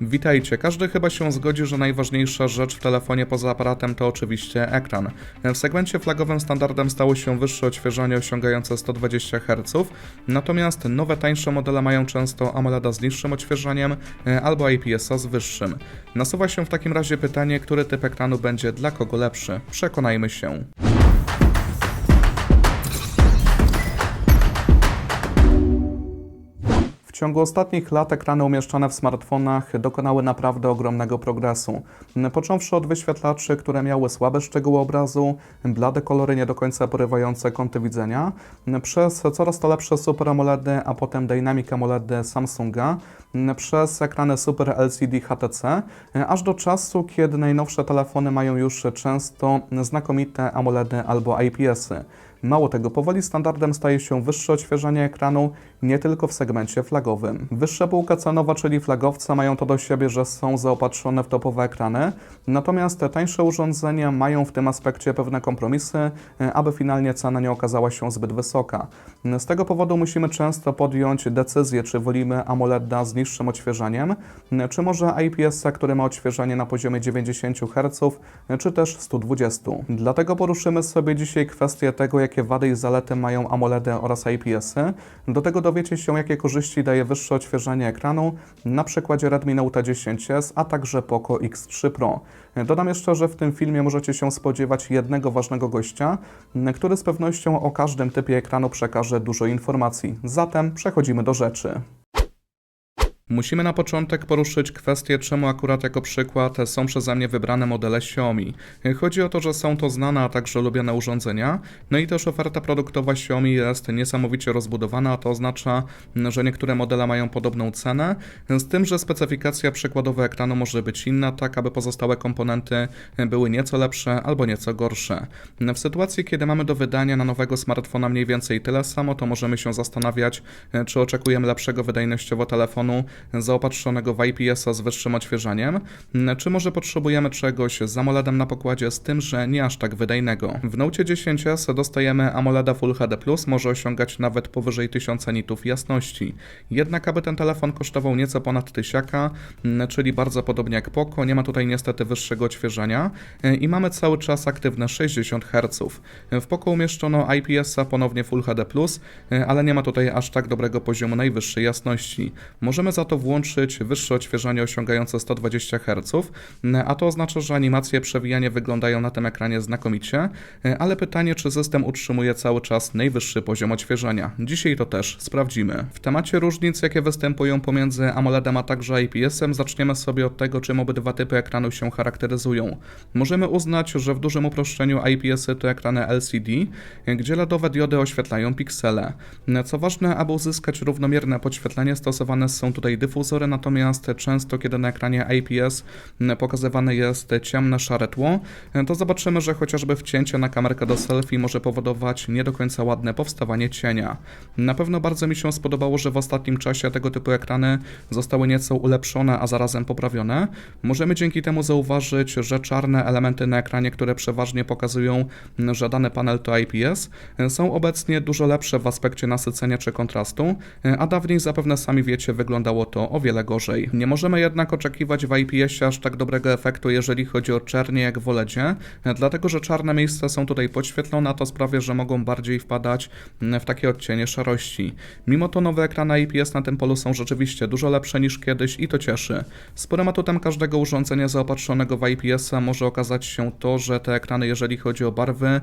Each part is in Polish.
Witajcie. Każdy chyba się zgodzi, że najważniejsza rzecz w telefonie poza aparatem to oczywiście ekran. W segmencie flagowym standardem stało się wyższe odświeżanie osiągające 120 Hz, natomiast nowe tańsze modele mają często AMOLEDa z niższym odświeżaniem e, albo IPS-a z wyższym. Nasuwa się w takim razie pytanie, który typ ekranu będzie dla kogo lepszy. Przekonajmy się. W ciągu ostatnich lat ekrany umieszczane w smartfonach dokonały naprawdę ogromnego progresu. Począwszy od wyświetlaczy, które miały słabe szczegóły obrazu, blade kolory nie do końca porywające kąty widzenia, przez coraz to lepsze Super AMOLEDy, a potem Dynamic AMOLEDy Samsunga, przez ekrany Super LCD HTC, aż do czasu, kiedy najnowsze telefony mają już często znakomite AMOLEDy albo IPS-y. Mało tego, powoli standardem staje się wyższe odświeżanie ekranu nie tylko w segmencie flagowym. Wyższa półka cenowa, czyli flagowce, mają to do siebie, że są zaopatrzone w topowe ekrany, natomiast te tańsze urządzenia mają w tym aspekcie pewne kompromisy, aby finalnie cena nie okazała się zbyt wysoka. Z tego powodu musimy często podjąć decyzję, czy wolimy AMOLEDa z niższym odświeżaniem, czy może IPS-a, który ma odświeżanie na poziomie 90 Hz, czy też 120. Dlatego poruszymy sobie dzisiaj kwestię tego, jakie wady i zalety mają AMOLEDy oraz IPS-y. Do tego dowiecie się, jakie korzyści daje wyższe odświeżanie ekranu na przykładzie Redmi Note 10s, a także Poco X3 Pro. Dodam jeszcze, że w tym filmie możecie się spodziewać jednego ważnego gościa, który z pewnością o każdym typie ekranu przekaże dużo informacji. Zatem przechodzimy do rzeczy. Musimy na początek poruszyć kwestię, czemu akurat jako przykład są przeze mnie wybrane modele Xiaomi. Chodzi o to, że są to znane, a także lubiane urządzenia, no i też oferta produktowa Xiaomi jest niesamowicie rozbudowana, a to oznacza, że niektóre modele mają podobną cenę, z tym, że specyfikacja przykładowa ekranu może być inna, tak aby pozostałe komponenty były nieco lepsze albo nieco gorsze. W sytuacji, kiedy mamy do wydania na nowego smartfona mniej więcej tyle samo, to możemy się zastanawiać, czy oczekujemy lepszego wydajnościowo telefonu, zaopatrzonego w IPS-a z wyższym odświeżaniem, czy może potrzebujemy czegoś z AMOLEDem na pokładzie z tym, że nie aż tak wydajnego. W Note 10s dostajemy AMOLEDa Full HD+, może osiągać nawet powyżej 1000 nitów jasności. Jednak aby ten telefon kosztował nieco ponad 1000, czyli bardzo podobnie jak Poco, nie ma tutaj niestety wyższego odświeżania i mamy cały czas aktywne 60 Hz. W Poco umieszczono IPS-a ponownie Full HD+, ale nie ma tutaj aż tak dobrego poziomu najwyższej jasności. Możemy za to włączyć wyższe odświeżanie osiągające 120 Hz, a to oznacza, że animacje przewijania wyglądają na tym ekranie znakomicie, ale pytanie, czy system utrzymuje cały czas najwyższy poziom odświeżania. Dzisiaj to też sprawdzimy. W temacie różnic, jakie występują pomiędzy AMOLEDem a także IPS-em, zaczniemy sobie od tego, czym obydwa typy ekranu się charakteryzują. Możemy uznać, że w dużym uproszczeniu IPS-y to ekrany LCD, gdzie LEDowe diody oświetlają piksele. Co ważne, aby uzyskać równomierne podświetlenie, stosowane są tutaj dyfuzory, natomiast często, kiedy na ekranie IPS pokazywane jest ciemne szare tło, to zobaczymy, że chociażby wcięcie na kamerkę do selfie może powodować nie do końca ładne powstawanie cienia. Na pewno bardzo mi się spodobało, że w ostatnim czasie tego typu ekrany zostały nieco ulepszone, a zarazem poprawione. Możemy dzięki temu zauważyć, że czarne elementy na ekranie, które przeważnie pokazują, że dany panel to IPS, są obecnie dużo lepsze w aspekcie nasycenia czy kontrastu, a dawniej zapewne sami wiecie, wyglądało to o wiele gorzej. Nie możemy jednak oczekiwać w IPS-ie aż tak dobrego efektu, jeżeli chodzi o czernie jak w OLEDzie, dlatego że czarne miejsca są tutaj podświetlone, a to sprawia, że mogą bardziej wpadać w takie odcienie szarości. Mimo to nowe ekrany IPS na tym polu są rzeczywiście dużo lepsze niż kiedyś i to cieszy. Sporym atutem każdego urządzenia zaopatrzonego w IPS-a może okazać się to, że te ekrany, jeżeli chodzi o barwy,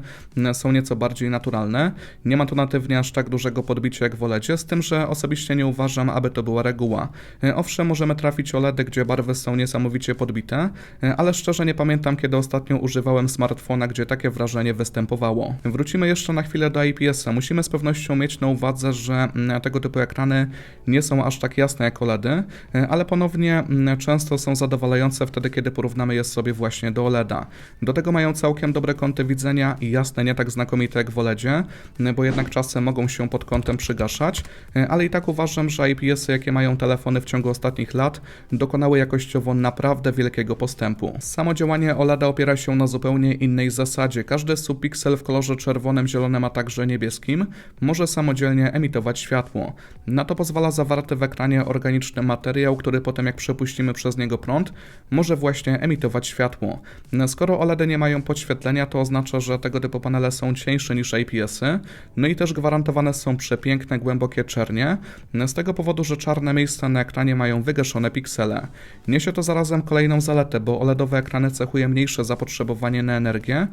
są nieco bardziej naturalne. Nie ma tu natywnie aż tak dużego podbicia jak w OLEDzie, z tym, że osobiście nie uważam, aby to była reguła. E, Owszem, możemy trafić OLEDy, gdzie barwy są niesamowicie podbite, e, ale szczerze nie pamiętam, kiedy ostatnio używałem smartfona, gdzie takie wrażenie występowało. Wrócimy jeszcze na chwilę do IPS-a. Musimy z pewnością mieć na uwadze, że mm, tego typu ekrany nie są aż tak jasne jak OLEDy, e, ale ponownie mm, często są zadowalające wtedy, kiedy porównamy je sobie właśnie do OLEDa. Do tego mają całkiem dobre kąty widzenia i jasne, nie tak znakomite jak w OLEDzie, bo jednak czasem mogą się pod kątem przygaszać, ale i tak uważam, że IPS-y, jakie mają telefony telefony w ciągu ostatnich lat dokonały jakościowo naprawdę wielkiego postępu. Samo działanie OLEDa opiera się na zupełnie innej zasadzie. Każdy subpiksel w kolorze czerwonym, zielonym, a także niebieskim może samodzielnie emitować światło. Na to pozwala zawarty w ekranie organiczny materiał, który potem jak przepuścimy przez niego prąd, może właśnie emitować światło. Skoro OLEDy nie mają podświetlenia, to oznacza, że tego typu panele są cieńsze niż IPS-y, no i też gwarantowane są przepiękne, głębokie czernie, z tego powodu, że czarne miejsca na ekranie mają wygaszone piksele. Niesie to zarazem kolejną zaletę, bo OLEDowe ekrany cechuje mniejsze zapotrzebowanie na energię,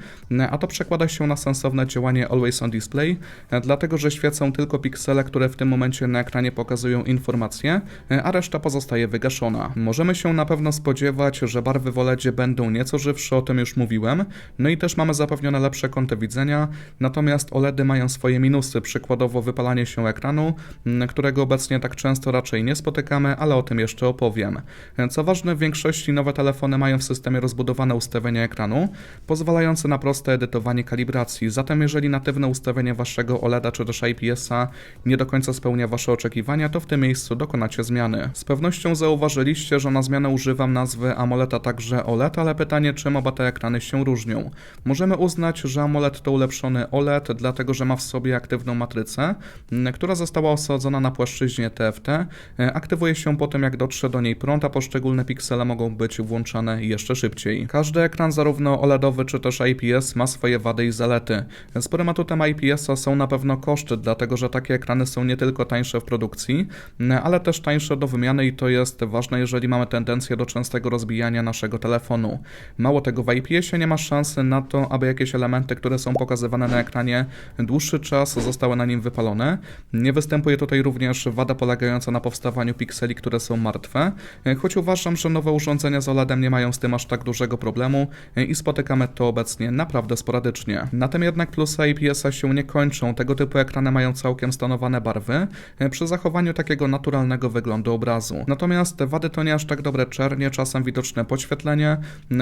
a to przekłada się na sensowne działanie Always on Display, dlatego że świecą tylko piksele, które w tym momencie na ekranie pokazują informacje, a reszta pozostaje wygaszona. Możemy się na pewno spodziewać, że barwy w OLEDzie będą nieco żywsze, o tym już mówiłem, no i też mamy zapewnione lepsze kąty widzenia, natomiast OLEDy mają swoje minusy, przykładowo wypalanie się ekranu, którego obecnie tak często raczej nie spotykamy, ale o tym jeszcze opowiem. Co ważne, w większości nowe telefony mają w systemie rozbudowane ustawienia ekranu, pozwalające na proste edytowanie kalibracji, zatem jeżeli natywne ustawienie waszego OLEDa czy też IPS-a nie do końca spełnia wasze oczekiwania, to w tym miejscu dokonacie zmiany. Z pewnością zauważyliście, że na zmianę używam nazwy AMOLED, a także OLED, ale pytanie, czym oba te ekrany się różnią. Możemy uznać, że AMOLED to ulepszony OLED, dlatego że ma w sobie aktywną matrycę, która została osadzona na płaszczyźnie TFT. Aktywuje się po tym, jak dotrze do niej prąd, a poszczególne piksele mogą być włączane jeszcze szybciej. Każdy ekran, zarówno OLEDowy czy też IPS, ma swoje wady i zalety. Sporym atutem IPS-a są na pewno koszty, dlatego że takie ekrany są nie tylko tańsze w produkcji, ale też tańsze do wymiany i to jest ważne, jeżeli mamy tendencję do częstego rozbijania naszego telefonu. Mało tego, w IPS-ie nie ma szansy na to, aby jakieś elementy, które są pokazywane na ekranie dłuższy czas zostały na nim wypalone. Nie występuje tutaj również wada polegająca na powstawaniu pikseli, które są martwe, choć uważam, że nowe urządzenia z OLEDem nie mają z tym aż tak dużego problemu i spotykamy to obecnie naprawdę sporadycznie. Na tym jednak plusy IPS-a się nie kończą. Tego typu ekrany mają całkiem stanowane barwy przy zachowaniu takiego naturalnego wyglądu obrazu. Natomiast wady to nie aż tak dobre czernie, czasem widoczne podświetlenie,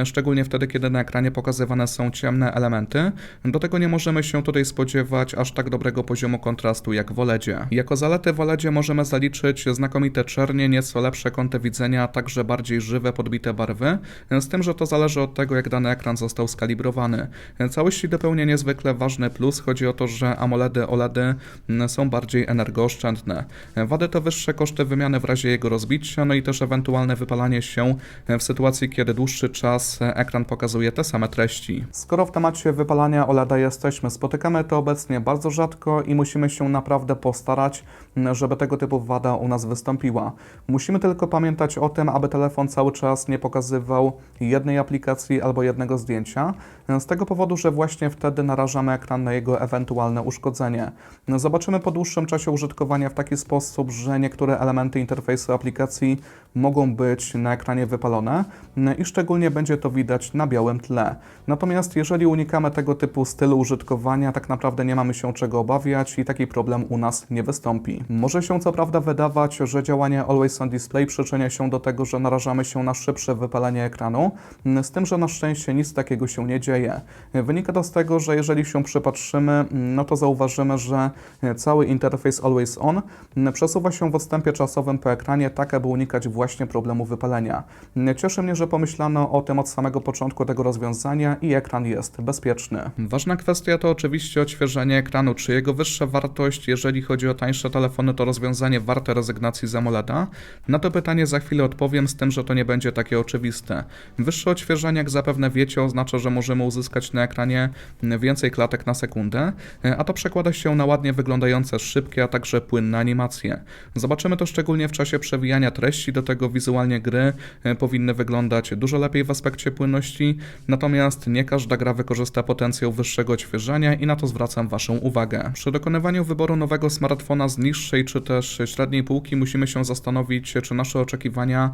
szczególnie wtedy, kiedy na ekranie pokazywane są ciemne elementy. Do tego nie możemy się tutaj spodziewać aż tak dobrego poziomu kontrastu jak w OLEDzie. Jako zalety w OLEDzie możemy zaliczyć znakomite czernie, nieco lepsze kąty widzenia, a także bardziej żywe, podbite barwy, z tym, że to zależy od tego, jak dany ekran został skalibrowany. Całości dopełnia niezwykle ważny plus, chodzi o to, że AMOLEDy, OLEDy są bardziej energooszczędne. Wady to wyższe koszty wymiany w razie jego rozbicia, no i też ewentualne wypalanie się w sytuacji, kiedy dłuższy czas ekran pokazuje te same treści. Skoro w temacie wypalania OLEDa jesteśmy, spotykamy to obecnie bardzo rzadko i musimy się naprawdę postarać, żeby tego typu wada u nas wystąpiła. Musimy tylko pamiętać o tym, aby telefon cały czas nie pokazywał jednej aplikacji albo jednego zdjęcia, z tego powodu, że właśnie wtedy narażamy ekran na jego ewentualne uszkodzenie. Zobaczymy po dłuższym czasie użytkowania w taki sposób, że niektóre elementy interfejsu aplikacji mogą być na ekranie wypalone i szczególnie będzie to widać na białym tle. Natomiast jeżeli unikamy tego typu stylu użytkowania, tak naprawdę nie mamy się czego obawiać i taki problem u nas nie wystąpi. Może się co prawda wydawać, że działanie Always on Display przyczynia się do tego, że narażamy się na szybsze wypalenie ekranu, z tym, że na szczęście nic takiego się nie dzieje. Wynika to z tego, że jeżeli się przypatrzymy, no to zauważymy, że cały interfejs Always On przesuwa się w odstępie czasowym po ekranie, tak aby unikać właśnie problemu wypalenia. Cieszy mnie, że pomyślano o tym od samego początku tego rozwiązania i ekran jest bezpieczny. Ważna kwestia to oczywiście odświeżenie ekranu. Czy jego wyższa wartość, jeżeli chodzi o tańsze telefony, to rozwiązanie warte rezygnacji z Na to pytanie za chwilę odpowiem, z tym, że to nie będzie takie oczywiste. Wyższe odświeżenie, jak zapewne wiecie, oznacza, że możemy uzyskać na ekranie więcej klatek na sekundę, a to przekłada się na ładnie wyglądające szybkie, a także płynne animacje. Zobaczymy to szczególnie w czasie przewijania treści, do tego wizualnie gry powinny wyglądać dużo lepiej w aspekcie płynności, natomiast nie każda gra wykorzysta potencjał wyższego odświeżania i na to zwracam Waszą uwagę. Przy dokonywaniu wyboru nowego smartfona z niższej czy też średniej półki musimy się zastanowić, czy nasze oczekiwania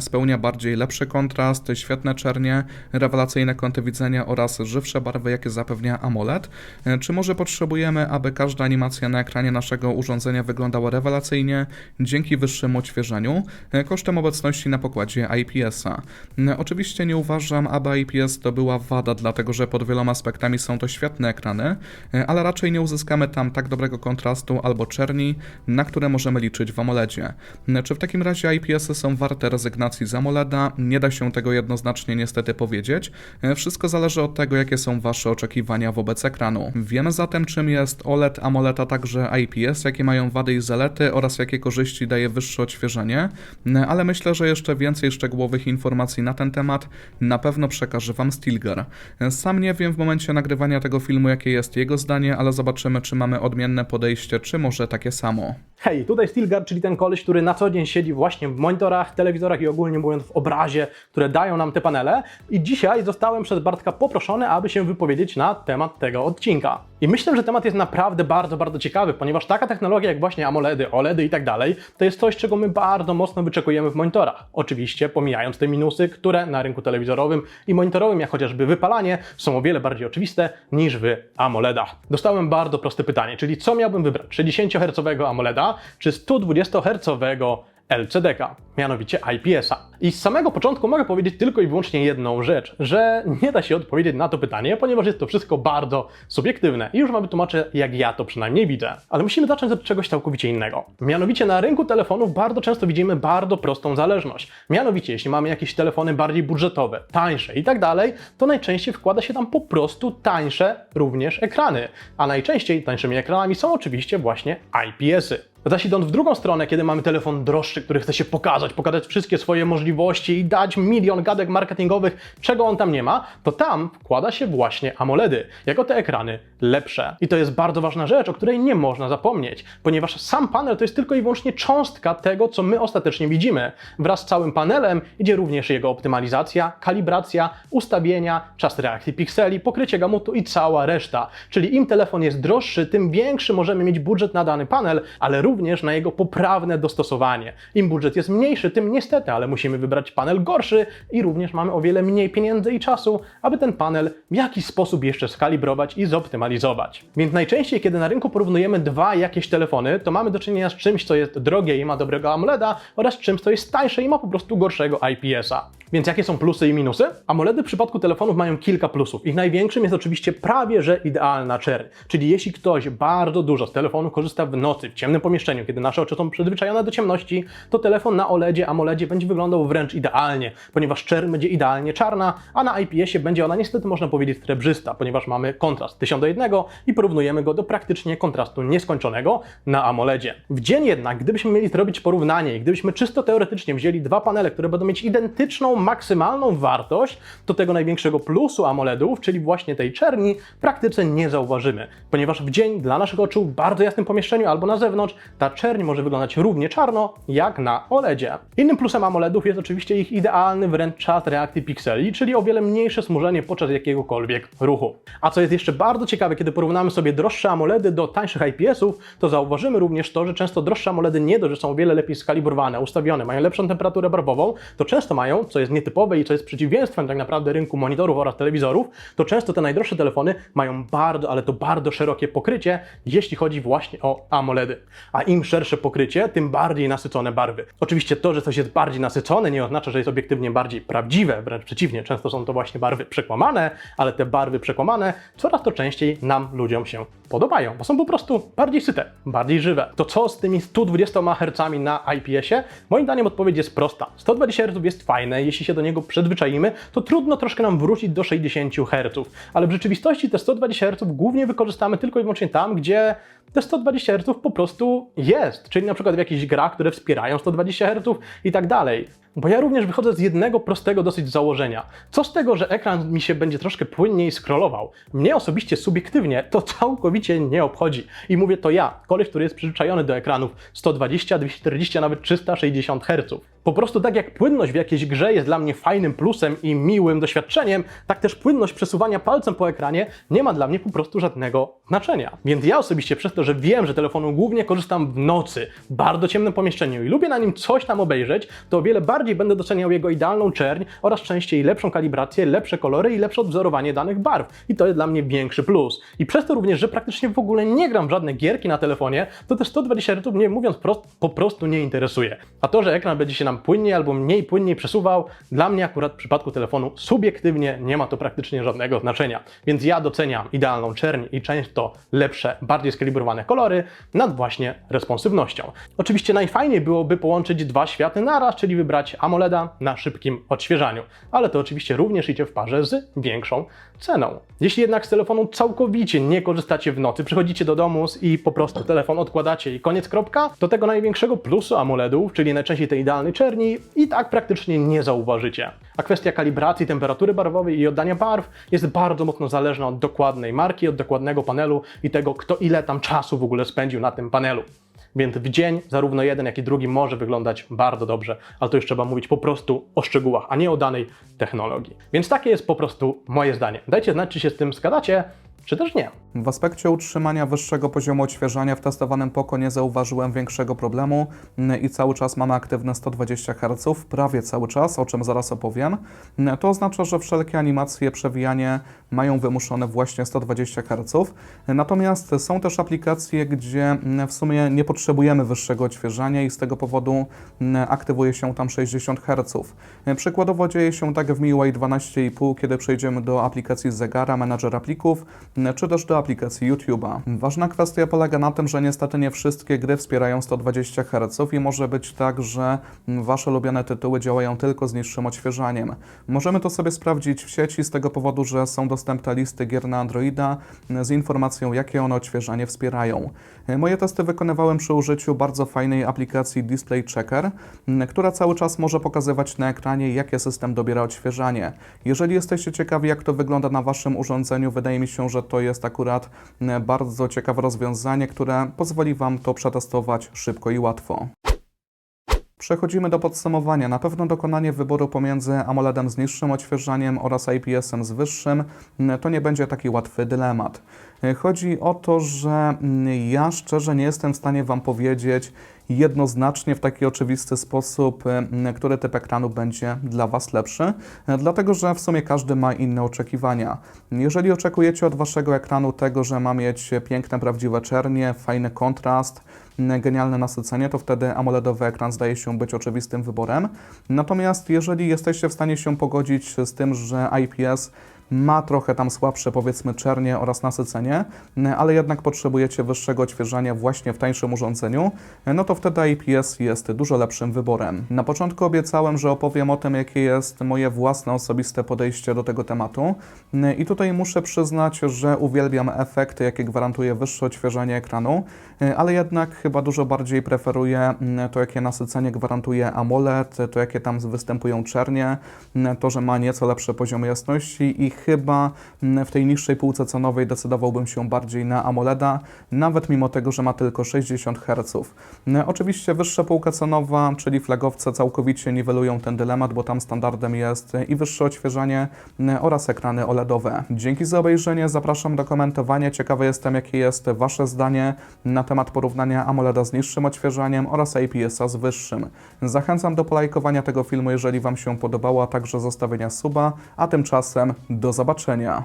spełnia bardziej lepszy kontrast, świetne czernie, rewelacyjne kąty widzenia oraz żywsze barwy, jakie zapewnia AMOLED, czy może potrzebujemy, aby każda animacja na ekranie naszego urządzenia wyglądała rewelacyjnie dzięki wyższemu odświeżaniu, kosztem obecności na pokładzie IPS-a. Oczywiście nie uważam, aby IPS to była wada, dlatego że pod wieloma aspektami są to świetne ekrany, ale raczej nie uzyskamy tam tak dobrego kontrastu albo czerni, na które możemy liczyć w AMOLEDzie. Czy w takim razie IPS-y są warte rezygnacji z AMOLEDa? Nie da się tego jednoznacznie niestety powiedzieć. Wszystko zależy od tego, jakie są Wasze oczekiwania wobec ekranu. Wiemy zatem, czym jest OLED, AMOLED, a także IPS, jakie mają wady i zalety oraz jakie korzyści daje wyższe odświeżenie, ale myślę, że jeszcze więcej szczegółowych informacji na ten temat na pewno przekaże Wam Stilgar. Sam nie wiem w momencie nagrywania tego filmu, jakie jest jego zdanie, ale zobaczymy, czy mamy odmienne podejście, czy może takie samo. Hej, tutaj Stilgar, czyli ten koleś, który na co dzień siedzi właśnie w monitorach, telewizorach i ogólnie mówiąc w obrazie, które dają nam te panele. I dzisiaj zostałem przez Bartka poproszony, aby się wypowiedzieć na temat tego odcinka. I myślę, że temat jest naprawdę bardzo, bardzo ciekawy, ponieważ taka technologia jak właśnie AMOLEDy, OLEDy i tak dalej, to jest coś, czego my bardzo mocno wyczekujemy w monitorach. Oczywiście pomijając te minusy, które na rynku telewizorowym i monitorowym, jak chociażby wypalanie, są o wiele bardziej oczywiste niż w AMOLEDach. Dostałem bardzo proste pytanie, czyli co miałbym wybrać? 60 Hz AMOLEDa czy 120 Hz LCD-ka, mianowicie IPS-a. I z samego początku mogę powiedzieć tylko i wyłącznie jedną rzecz, że nie da się odpowiedzieć na to pytanie, ponieważ jest to wszystko bardzo subiektywne i już wam wytłumaczę, jak ja to przynajmniej widzę. Ale musimy zacząć od czegoś całkowicie innego. Mianowicie na rynku telefonów bardzo często widzimy bardzo prostą zależność. Mianowicie, jeśli mamy jakieś telefony bardziej budżetowe, tańsze i tak dalej, to najczęściej wkłada się tam po prostu tańsze również ekrany. A najczęściej tańszymi ekranami są oczywiście właśnie IPS-y. Zaś idąc w drugą stronę, kiedy mamy telefon droższy, który chce się pokazać, pokazać wszystkie swoje możliwości i dać milion gadek marketingowych, czego on tam nie ma, to tam wkłada się właśnie AMOLEDy, jako te ekrany lepsze. I to jest bardzo ważna rzecz, o której nie można zapomnieć, ponieważ sam panel to jest tylko i wyłącznie cząstka tego, co my ostatecznie widzimy. Wraz z całym panelem idzie również jego optymalizacja, kalibracja, ustawienia, czas reakcji pikseli, pokrycie gamutu i cała reszta. Czyli im telefon jest droższy, tym większy możemy mieć budżet na dany panel, ale również na jego poprawne dostosowanie. Im budżet jest mniejszy, tym niestety, ale musimy wybrać panel gorszy i również mamy o wiele mniej pieniędzy i czasu, aby ten panel w jakiś sposób jeszcze skalibrować i zoptymalizować. Więc najczęściej, kiedy na rynku porównujemy dwa jakieś telefony, to mamy do czynienia z czymś, co jest drogie i ma dobrego AMOLEDa oraz czymś, co jest tańsze i ma po prostu gorszego IPS-a. Więc jakie są plusy i minusy? AMOLEDy w przypadku telefonów mają kilka plusów. Ich największym jest oczywiście prawie że idealna czerń. Czyli jeśli ktoś bardzo dużo z telefonu korzysta w nocy, w ciemnym pomieszczeniu, kiedy nasze oczy są przyzwyczajone do ciemności, to telefon na OLEDzie, AMOLEDzie będzie wyglądał wręcz idealnie, ponieważ czerń będzie idealnie czarna, a na IPS-ie będzie ona niestety można powiedzieć srebrzysta, ponieważ mamy kontrast 1000 do 1 i porównujemy go do praktycznie kontrastu nieskończonego na AMOLEDzie. W dzień jednak, gdybyśmy mieli zrobić porównanie i gdybyśmy czysto teoretycznie wzięli dwa panele, które będą mieć identyczną maksymalną wartość, to tego największego plusu AMOLEDów, czyli właśnie tej czerni, w praktyce nie zauważymy, ponieważ w dzień dla naszych oczu w bardzo jasnym pomieszczeniu albo na zewnątrz ta czerń może wyglądać równie czarno jak na OLEDzie. Innym plusem AMOLEDów jest oczywiście ich idealny wręcz czas reakcji pikseli, czyli o wiele mniejsze smużenie podczas jakiegokolwiek ruchu. A co jest jeszcze bardzo ciekawe, kiedy porównamy sobie droższe AMOLEDy do tańszych IPS-ów, to zauważymy również to, że często droższe AMOLEDy nie dość, że są o wiele lepiej skalibrowane, ustawione, mają lepszą temperaturę barwową, to często mają, co jest nietypowe i co jest przeciwieństwem tak naprawdę rynku monitorów oraz telewizorów, to często te najdroższe telefony mają bardzo, ale to bardzo szerokie pokrycie, jeśli chodzi właśnie o AMOLEDy. A im szersze pokrycie, tym bardziej nasycone barwy. Oczywiście to, że coś jest bardziej nasycone, nie oznacza, że jest obiektywnie bardziej prawdziwe, wręcz przeciwnie, często są to właśnie barwy przekłamane, ale te barwy przekłamane coraz to częściej nam, ludziom się podobają, bo są po prostu bardziej syte, bardziej żywe. To co z tymi 120 Hz na IPS-ie? Moim zdaniem odpowiedź jest prosta. 120 Hz jest fajne, jeśli się do niego przyzwyczaimy, to trudno troszkę nam wrócić do 60 Hz. Ale w rzeczywistości te 120 Hz głównie wykorzystamy tylko i wyłącznie tam, gdzie te 120 Hz po prostu jest, czyli na przykład w jakichś grach, które wspierają 120 Hz i tak dalej. Bo ja również wychodzę z jednego prostego dosyć założenia. Co z tego, że ekran mi się będzie troszkę płynniej scrollował? Mnie osobiście, subiektywnie, to całkowicie nie obchodzi. I mówię to ja, koleś, który jest przyzwyczajony do ekranów 120, 240, a nawet 360 Hz. Po prostu tak jak płynność w jakiejś grze jest dla mnie fajnym plusem i miłym doświadczeniem, tak też płynność przesuwania palcem po ekranie nie ma dla mnie po prostu żadnego znaczenia. Więc ja osobiście przez to, że wiem, że telefonu głównie korzystam w nocy, w bardzo ciemnym pomieszczeniu i lubię na nim coś tam obejrzeć, to o wiele bardziej będę doceniał jego idealną czerń oraz częściej lepszą kalibrację, lepsze kolory i lepsze odwzorowanie danych barw. I to jest dla mnie większy plus. I przez to również, że praktycznie w ogóle nie gram w żadne gierki na telefonie, to te 120 Hz mnie mówiąc prost, po prostu nie interesuje. A to, że ekran będzie się nam płynniej albo mniej płynniej przesuwał. Dla mnie akurat w przypadku telefonu subiektywnie nie ma to praktycznie żadnego znaczenia. Więc ja doceniam idealną czerń i często lepsze, bardziej skalibrowane kolory nad właśnie responsywnością. Oczywiście najfajniej byłoby połączyć dwa światy naraz, czyli wybrać AMOLEDa na szybkim odświeżaniu, ale to oczywiście również idzie w parze z większą ceną. Jeśli jednak z telefonu całkowicie nie korzystacie w nocy, przychodzicie do domu i po prostu telefon odkładacie i koniec kropka, to tego największego plusu AMOLEDów, czyli najczęściej tej idealnej czerni, i tak praktycznie nie zauważycie. A kwestia kalibracji temperatury barwowej i oddania barw jest bardzo mocno zależna od dokładnej marki, od dokładnego panelu i tego, kto ile tam czasu w ogóle spędził na tym panelu. Więc w dzień zarówno jeden, jak i drugi może wyglądać bardzo dobrze, ale to już trzeba mówić po prostu o szczegółach, a nie o danej technologii. Więc takie jest po prostu moje zdanie. Dajcie znać, czy się z tym zgadzacie, czy też nie. W aspekcie utrzymania wyższego poziomu odświeżania w testowanym Poco nie zauważyłem większego problemu i cały czas mamy aktywne 120 Hz, prawie cały czas, o czym zaraz opowiem. To oznacza, że wszelkie animacje, przewijanie mają wymuszone właśnie 120 Hz. Natomiast są też aplikacje, gdzie w sumie nie potrzebujemy wyższego odświeżania i z tego powodu aktywuje się tam 60 Hz. Przykładowo dzieje się tak w MIUI 12,5, kiedy przejdziemy do aplikacji zegara, menadżera plików, czy też do aplikacji YouTube'a. Ważna kwestia polega na tym, że niestety nie wszystkie gry wspierają 120 Hz i może być tak, że Wasze ulubione tytuły działają tylko z niższym odświeżaniem. Możemy to sobie sprawdzić w sieci z tego powodu, że są dostępne listy gier na Androida z informacją, jakie one odświeżanie wspierają. Moje testy wykonywałem przy użyciu bardzo fajnej aplikacji Display Checker, która cały czas może pokazywać na ekranie, jakie system dobiera odświeżanie. Jeżeli jesteście ciekawi, jak to wygląda na Waszym urządzeniu, wydaje mi się, że to jest akurat e, bardzo ciekawe rozwiązanie, które pozwoli Wam to przetestować szybko i łatwo. Przechodzimy do podsumowania. Na pewno dokonanie wyboru pomiędzy AMOLEDem z niższym odświeżaniem oraz IPS-em z wyższym m, to nie będzie taki łatwy dylemat. E, Chodzi o to, że mm, ja szczerze nie jestem w stanie Wam powiedzieć jednoznacznie w taki oczywisty sposób, e, który typ ekranu będzie dla Was lepszy, e, dlatego że w sumie każdy ma inne oczekiwania. Jeżeli oczekujecie od Waszego ekranu tego, że ma mieć piękne, prawdziwe czernie, fajny kontrast, genialne nasycenie, to wtedy AMOLEDowy ekran zdaje się być oczywistym wyborem. Natomiast jeżeli jesteście w stanie się pogodzić z tym, że IPS ma trochę tam słabsze powiedzmy czernie oraz nasycenie, ale jednak potrzebujecie wyższego odświeżania właśnie w tańszym urządzeniu, no to wtedy IPS jest dużo lepszym wyborem. Na początku obiecałem, że opowiem o tym, jakie jest moje własne osobiste podejście do tego tematu i tutaj muszę przyznać, że uwielbiam efekty, jakie gwarantuje wyższe odświeżanie ekranu, ale jednak chyba dużo bardziej preferuję to, jakie nasycenie gwarantuje AMOLED, to, jakie tam występują czernie, to, że ma nieco lepszy poziom jasności i chyba mm, w tej niższej półce cenowej decydowałbym się bardziej na AMOLEDa, nawet mimo tego, że ma tylko 60 Hz. Mm, Oczywiście wyższa półka cenowa, czyli flagowce całkowicie niwelują ten dylemat, bo tam standardem jest i wyższe odświeżanie mm, oraz ekrany OLEDowe. Dzięki za obejrzenie, zapraszam do komentowania. Ciekawy jestem, jakie jest Wasze zdanie na temat porównania AMOLEDa z niższym odświeżaniem oraz IPS-a z wyższym. Zachęcam do polajkowania tego filmu, jeżeli Wam się podobało, a także zostawienia suba, a tymczasem do zobaczenia.